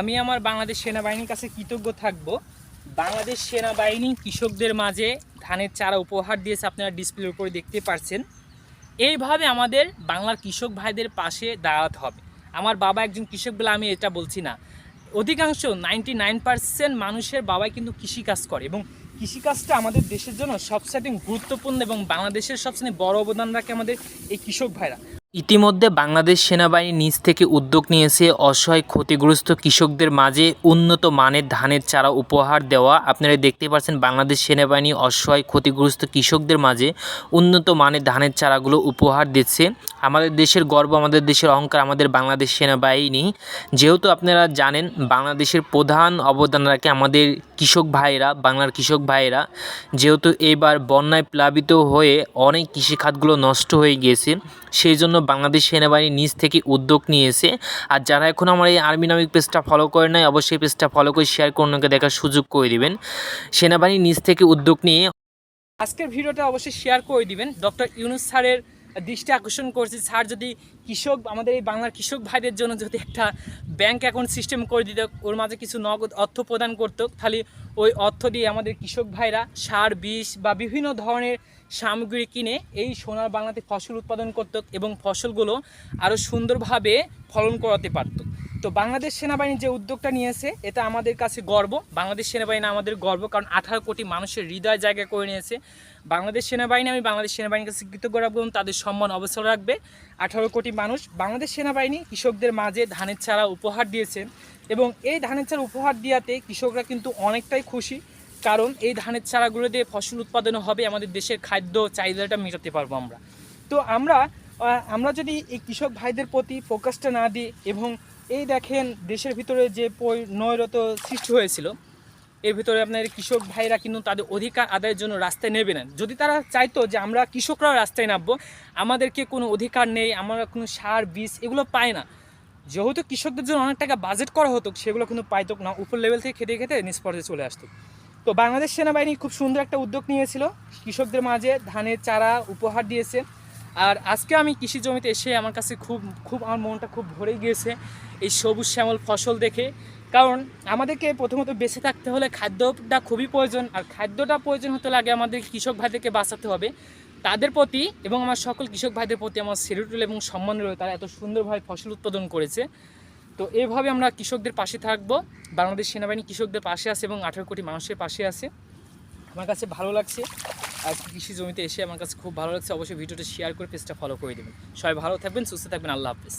আমি আমার বাংলাদেশ সেনাবাহিনীর কাছে কৃতজ্ঞ থাকব। বাংলাদেশ সেনাবাহিনী কৃষকদের মাঝে ধানের চারা উপহার দিয়েছে, আপনারা ডিসপ্লের উপরে দেখতে পাচ্ছেন এইভাবে আমাদের বাংলার কৃষক ভাইদের পাশে দাঁড়াতে হবে। আমার বাবা একজন কৃষক বলে আমি এটা বলছি না। অধিকাংশ নাইনটি নাইন পার্সেন্ট মানুষের বাবাই কিন্তু কৃষিকাজ করে এবং কৃষিকাজটা আমাদের দেশের জন্য সবচেয়ে গুরুত্বপূর্ণ এবং বাংলাদেশের সবচেয়ে বড় অবদান রাখে আমাদের এই কৃষক ভাইরা। ইতিমধ্যে বাংলাদেশ সেনাবাহিনী নিজ থেকে উদ্যোগ নিয়েছে অসহায় ক্ষতিগ্রস্ত কৃষকদের মাঝে উন্নত মানের ধানের চারা উপহার দেওয়া। আপনারা দেখতে পাচ্ছেন বাংলাদেশ সেনাবাহিনী অসহায় ক্ষতিগ্রস্ত কৃষকদের মাঝে উন্নত মানের ধানের চারাগুলো উপহার দিচ্ছে। আমাদের দেশের গর্ব, আমাদের দেশের অহংকার, আমাদের বাংলাদেশ সেনাবাহিনী। যেহেতু আপনারা জানেন, বাংলাদেশের প্রধান অবদান রাখে আমাদের কৃষক ভাইরা, বাংলার কৃষক ভাইরা। যেহেতু এবার বন্যায় প্লাবিত হয়ে অনেক কৃষিখাতগুলো নষ্ট হয়ে গিয়েছে সেই জন্য বাংলাদেশ সেনাবাহিনী নিজ থেকে উদ্যোগ নিয়েছে। আর যারা এখন আমার এই আর্মি নামিক পেজটা ফলো করে নাই, অবশ্যই পেজটা ফলো করে শেয়ার করে অন্যকে দেখার সুযোগ করে দিবেন। সেনাবাহিনী নিজ থেকে উদ্যোগ নিয়ে আজকের ভিডিওটা অবশ্যই শেয়ার করে দিবেন। ডক্টর ইউনুস স্যারের দৃষ্টি আকর্ষণ করছি। স্যার, যদি কৃষক, আমাদের এই বাংলার কৃষক ভাইদের জন্য যদি একটা ব্যাংক অ্যাকাউন্ট সিস্টেম করে দিত, ওর মাঝে কিছু নগদ অর্থ প্রদান করতো, তাহলে ওই অর্থ দিয়ে আমাদের কৃষক ভাইরা সার, বিষ বা বিভিন্ন ধরনের সামগ্রী কিনে এই সোনার বাংলাতে ফসল উৎপাদন করত এবং ফসলগুলো আরও সুন্দরভাবে ফলন করাতে পারতো। তো বাংলাদেশ সেনাবাহিনী যে উদ্যোগটা নিয়েছে, এটা আমাদের কাছে গর্ব। বাংলাদেশ সেনাবাহিনী আমাদের গর্ব, কারণ আঠারো কোটি মানুষের হৃদয় জায়গা করে নিয়েছে। বাংলাদেশ সেনাবাহিনী, আমি বাংলাদেশ সেনাবাহিনীর কাছে কৃতজ্ঞ রাখব এবং তাদের সম্মান অবসর রাখবে। আঠারো কোটি মানুষ বাংলাদেশ সেনাবাহিনী কৃষকদের মাঝে ধানের চারা উপহার দিয়েছে এবং এই ধানের চারা উপহার দেওয়াতে কৃষকরা কিন্তু অনেকটাই খুশি, কারণ এই ধানের চারাগুলো দিয়ে ফসল উৎপাদন হবে, আমাদের দেশের খাদ্য চাহিদাটা মেটাতে পারব আমরা। তো আমরা আমরা যদি এই কৃষক ভাইদের প্রতি ফোকাসটা না দিই এবং এই দেখেন দেশের ভিতরে যে নৈরত সৃষ্টি হয়েছিল, এর ভিতরে আপনার কৃষক ভাইরা কিন্তু তাদের অধিকার আদায়ের জন্য রাস্তায় নেবে না। যদি তারা চাইতো যে আমরা কৃষকরাও রাস্তায় নামবো, আমাদেরকে কোনো অধিকার নেই, আমরা কোনো সার, বীজ এগুলো পাই না। যেহেতু কৃষকদের জন্য অনেক টাকা বাজেট করা হতো, সেগুলো কিন্তু পাইতো না, উপর লেভেল থেকে খেতে খেতে নিচ পর্যায়ে চলে আসতো। তো বাংলাদেশ সেনাবাহিনী খুব সুন্দর একটা উদ্যোগ নিয়েছিল। কৃষকদের মাঝে ধানের চারা উপহার দিয়েছে। আর আজকে আমি কৃষি জমিতে এসে আমার কাছে খুব খুব আমার মনটা খুব ভরে গিয়েছে এই সবুজ শ্যামল ফসল দেখে। কারণ আমাদেরকে প্রথমত বেঁচে থাকতে হলে খাদ্যটা খুবই প্রয়োজন, আর খাদ্যটা প্রয়োজন হতে লাগে আমাদের কৃষক ভাইদেরকে বাঁচাতে হবে। তাদের প্রতি এবং আমার সকল কৃষক ভাইদের প্রতি আমার সেরুটুল এবং সম্মান রয়েছে তারা এত সুন্দরভাবে ফসল উৎপাদন করেছে। তো এইভাবে আমরা কৃষকদের পাশে থাকব, বাংলাদেশ সেনাবাহিনী কৃষকদের পাশে আছে এবং আঠেরো কোটি মানুষের পাশে আছে। আমার কাছে ভালো লাগছে। কৃষি জমিতে এসে আমার কাছে খুব ভালো লাগছে, অবশ্যই ভিডিওটা শেয়ার করে পেজটা ফলো করে দেবেন। সবাই ভালো থাকবেন, সুস্থ থাকবেন, আল্লাহ হাফিজ।